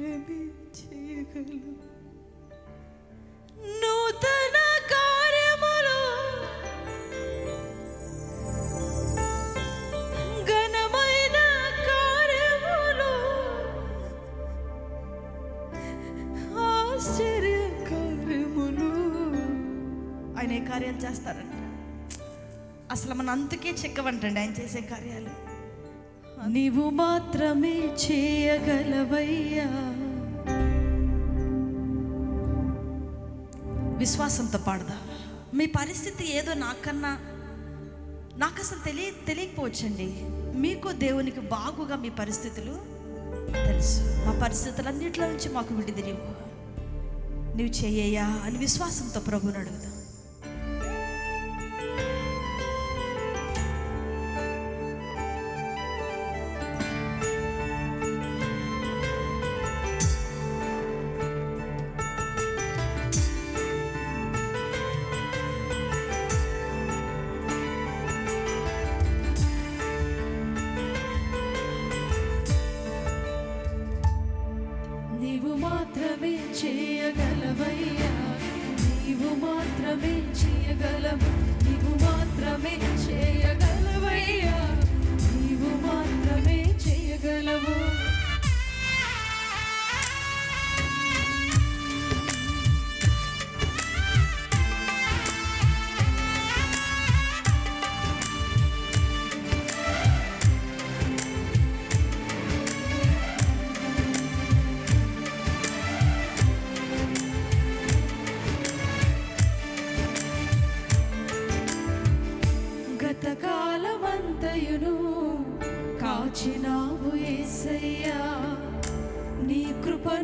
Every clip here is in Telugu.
మాత్రమే నూతన కార్యములు ఘనమైన కార్యములు ఆశ్చర్య కార్యములు ఆయన ఏ కార్యాలు చేస్తారంట. అసలు మన అంతకే చెక్కవంటండి ఆయన చేసే కార్యాలు. నీవు మాత్రమే చేయగలవయ్యా. విశ్వాసంతో పాడదా. మీ పరిస్థితి ఏదో నాకన్నా నాకు అసలు తెలియ తెలియకపోవచ్చండి. మీకు దేవునికి బాగుగా మీ పరిస్థితులు తెలుసు. మా పరిస్థితులన్నింటిలో నుంచి మాకు విడిది నీవు. నీవు చెయ్యయ్యా అని విశ్వాసంతో ప్రభుని అడుగుదాం.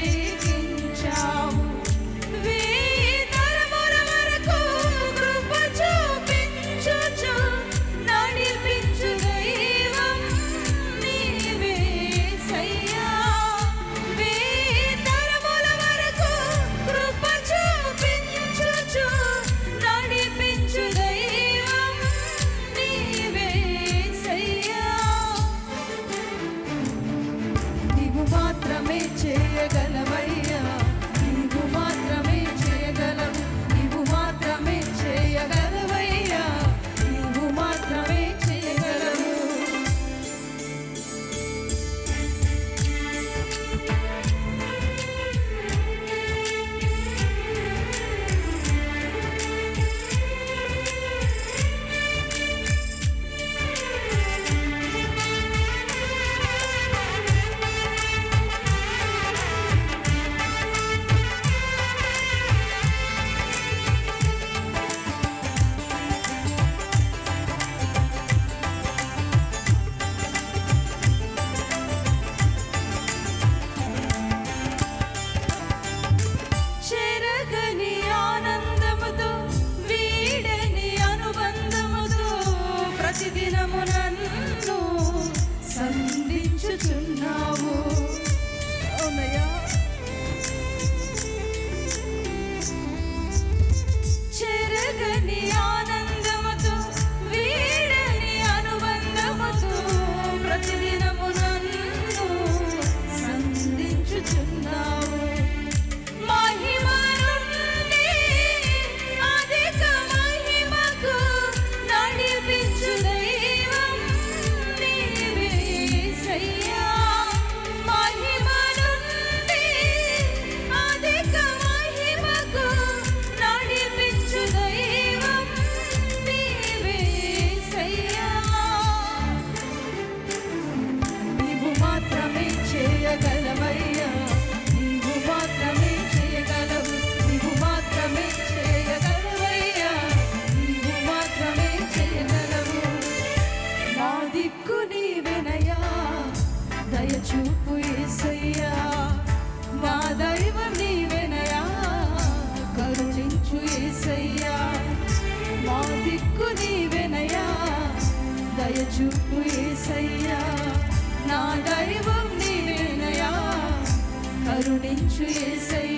cheese. దయచూపు నా దైవం నీవేనయా కరుణించు ఏసయ్యా